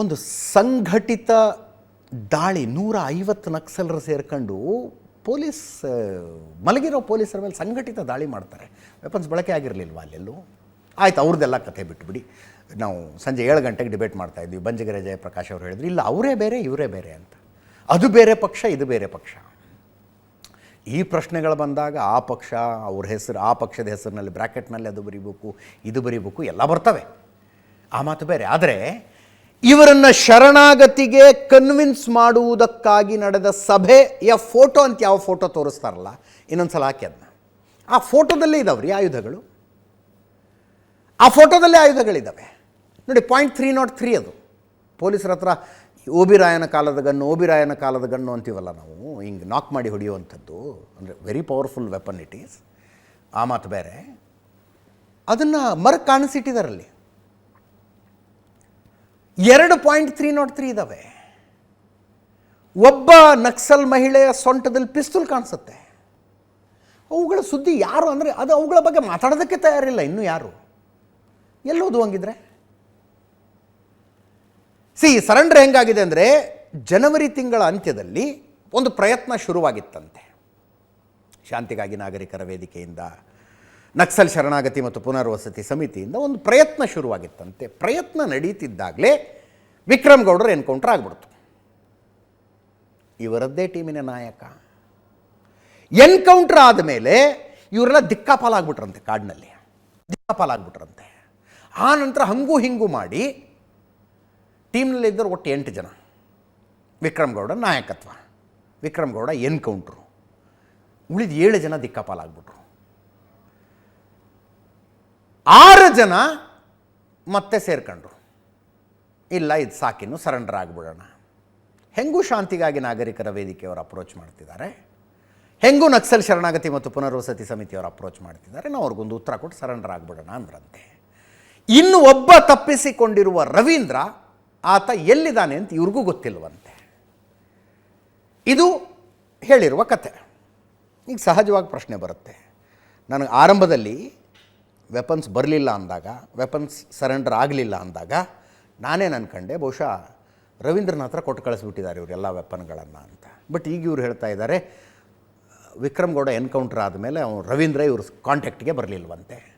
ಒಂದು ಸಂಘಟಿತ ದಾಳಿ ನೂರ ಐವತ್ತು ನಕ್ಸಲರು ಸೇರ್ಕೊಂಡು ಪೊಲೀಸ್ ಮಲಗಿರೋ ಪೊಲೀಸರ ಮೇಲೆ ಸಂಘಟಿತ ದಾಳಿ ಮಾಡ್ತಾರೆ. ವೆಪನ್ಸ್ ಬಳಕೆ ಆಗಿರಲಿಲ್ವಾ ಅಲ್ಲೆಲ್ಲೂ? ಆಯ್ತು, ಅವ್ರದ್ದೆಲ್ಲ ಕಥೆ ಬಿಟ್ಬಿಡಿ. ನಾವು ಸಂಜೆ ಏಳು ಗಂಟೆಗೆ ಡಿಬೇಟ್ ಮಾಡ್ತಾ ಇದ್ವಿ. ಬಂಜಗೆರೆ ಜಯಪ್ರಕಾಶ್ ಅವರು ಹೇಳಿದ್ರು, ಇಲ್ಲ, ಅವರೇ ಬೇರೆ, ಇವರೇ ಬೇರೆ ಅಂತ. ಅದು ಬೇರೆ ಪಕ್ಷ, ಇದು ಬೇರೆ ಪಕ್ಷ. ಈ ಪ್ರಶ್ನೆಗಳು ಬಂದಾಗ ಆ ಪಕ್ಷ, ಅವ್ರ ಹೆಸರು, ಆ ಪಕ್ಷದ ಹೆಸರಿನಲ್ಲಿ ಬ್ರ್ಯಾಕೆಟ್ನಲ್ಲಿ ಅದು ಬರೀಬೇಕು, ಇದು ಬರೀಬೇಕು, ಎಲ್ಲ ಬರ್ತವೆ. ಆ ಮಾತು ಬೇರೆ. ಆದರೆ ಇವರನ್ನು ಶರಣಾಗತಿಗೆ ಕನ್ವಿನ್ಸ್ ಮಾಡುವುದಕ್ಕಾಗಿ ನಡೆದ ಸಭೆಯ ಫೋಟೋ ಅಂತ ಯಾವ ಫೋಟೋ ತೋರಿಸ್ತಾರಲ್ಲ ಇನ್ನೊಂದು ಸಲ ಹಾಕಿ ಅದನ್ನ ಆ ಫೋಟೋದಲ್ಲೇ ಇದಾವ್ರಿ ಆಯುಧಗಳು. ಆ ಫೋಟೋದಲ್ಲೇ ಆಯುಧಗಳಿದ್ದಾವೆ ನೋಡಿ ಪಾಯಿಂಟ್ ತ್ರೀ ನಾಟ್ ತ್ರೀ ಅದು. ಪೊಲೀಸರ ಹತ್ರ ಓಬಿರಾಯನ ಕಾಲದ ಗಣ್ಣು ಓಬಿರಾಯನ ಕಾಲದ ಗಣ್ಣು ಅಂತೀವಲ್ಲ ನಾವು, ಹಿಂಗೆ ನಾಕ್ ಮಾಡಿ ಹೊಡೆಯುವಂಥದ್ದು, ಅಂದರೆ very powerful weapon it is ಆ ಮಾತು ಬೇರೆ. ಅದನ್ನು ಮರ ಕಾಣಿಸಿಟ್ಟಿದ್ದಾರಲ್ಲಿ ಎರಡು ಪಾಯಿಂಟ್ ತ್ರೀ ನಾಟ್ ತ್ರೀ ಇದ್ದಾವೆ ಒಬ್ಬ ನಕ್ಸಲ್ ಮಹಿಳೆಯ ಸೊಂಟದಲ್ಲಿ ಪಿಸ್ತೂಲ್ ಕಾಣಿಸುತ್ತೆ. ಅವುಗಳ ಸುದ್ದಿ ಯಾರು ಅಂದರೆ ಅದು ಅವುಗಳ ಬಗ್ಗೆ ಮಾತಾಡೋದಕ್ಕೆ ತಯಾರಿಲ್ಲ ಇನ್ನೂ ಯಾರು? ಎಲ್ಲೋದು ಹಂಗಿದ್ರೆ? ಸಿ ಸರೆಂಡರ್ ಹೆಂಗಾಗಿದೆ ಅಂದರೆ ಜನವರಿ ತಿಂಗಳ ಅಂತ್ಯದಲ್ಲಿ ಒಂದು ಪ್ರಯತ್ನ ಶುರುವಾಗಿತ್ತಂತೆ. ಶಾಂತಿಗಾಗಿ ನಾಗರಿಕರ ವೇದಿಕೆಯಿಂದ ನಕ್ಸಲ್ ಶರಣಾಗತಿ ಮತ್ತು ಪುನರ್ವಸತಿ ಸಮಿತಿಯಿಂದ ಒಂದು ಪ್ರಯತ್ನ ಶುರುವಾಗಿತ್ತಂತೆ. ಪ್ರಯತ್ನ ನಡೀತಿದ್ದಾಗಲೇ ವಿಕ್ರಮ್ ಗೌಡರು ಎನ್ಕೌಂಟರ್ ಆಗ್ಬಿಡ್ತು. ಇವರದ್ದೇ ಟೀಮಿನ ನಾಯಕ. ಎನ್ಕೌಂಟರ್ ಆದಮೇಲೆ ಇವರೆಲ್ಲ ದಿಕ್ಕಾಪಾಲಾಗ್ಬಿಟ್ರಂತೆ ಕಾಡಿನಲ್ಲಿ. ದಿಕ್ಕಾಪಾಲಾಗ್ಬಿಟ್ರಂತೆ. ಆ ನಂತರ ಹಂಗೂ ಹಿಂಗೂ ಮಾಡಿ ಟೀಮ್ನಲ್ಲಿದ್ದರು ಒಟ್ಟು ಎಂಟು ಜನ. ವಿಕ್ರಮ್ ಗೌಡ ನಾಯಕತ್ವ. ವಿಕ್ರಮ್ ಗೌಡ ಎನ್ಕೌಂಟ್ರು. ಉಳಿದ ಏಳು ಜನ ದಿಕ್ಕಾಪಾಲಾಗ್ಬಿಟ್ರು. ಆರು ಜನ ಮತ್ತೆ ಸೇರ್ಕೊಂಡ್ರು. ಇಲ್ಲ, ಇದು ಸಾಕಿನ್ನು ಸರೆಂಡರ್ ಆಗಿಬಿಡೋಣ. ಹೆಂಗೂ ಶಾಂತಿಗಾಗಿ ನಾಗರಿಕರ ವೇದಿಕೆಯವರು ಅಪ್ರೋಚ್ ಮಾಡ್ತಿದ್ದಾರೆ. ಹೆಂಗೂ ನಕ್ಸಲ್ ಶರಣಾಗತಿ ಮತ್ತು ಪುನರ್ವಸತಿ ಸಮಿತಿಯವರು ಅಪ್ರೋಚ್ ಮಾಡ್ತಿದ್ದಾರೆ. ನಾವು ಅವ್ರಿಗೊಂದು ಉತ್ತರ ಕೊಟ್ಟು ಸರೆಂಡರ್ ಆಗಿಬಿಡೋಣ ಅಂದ್ರಂತೆ. ಇನ್ನು ಒಬ್ಬ ತಪ್ಪಿಸಿಕೊಂಡಿರುವ ರವೀಂದ್ರ ಆತ ಎಲ್ಲಿದ್ದಾನೆ ಅಂತ ಇವ್ರಿಗೂ ಗೊತ್ತಿಲ್ವಂತೆ. ಇದು ಹೇಳಿರುವ ಕತೆ. ಈಗ ಸಹಜವಾಗಿ ಪ್ರಶ್ನೆ ಬರುತ್ತೆ. ನನಗೆ ಆರಂಭದಲ್ಲಿ ವೆಪನ್ಸ್ ಬರಲಿಲ್ಲ ಅಂದಾಗ ವೆಪನ್ಸ್ ಸರೆಂಡರ್ ಆಗಲಿಲ್ಲ ಅಂದಾಗ ನಾನೇನು ಅನ್ಕಂಡೆ ಬಹುಶಃ ರವೀಂದ್ರನ ಹತ್ರ ಕೊಟ್ಟು ಕಳಿಸ್ಬಿಟ್ಟಿದ್ದಾರೆ ಇವರೆಲ್ಲ ವೆಪನ್ಗಳನ್ನು ಅಂತ. ಬಟ್ ಈಗ ಇವ್ರು ಹೇಳ್ತಾ ಇದ್ದಾರೆ, ವಿಕ್ರಮ್ ಗೌಡ ಎನ್ಕೌಂಟರ್ ಆದಮೇಲೆ ಅವನು ರವೀಂದ್ರ ಇವ್ರ ಕಾಂಟ್ಯಾಕ್ಟ್ಗೆ ಬರಲಿಲ್ವಂತೆ.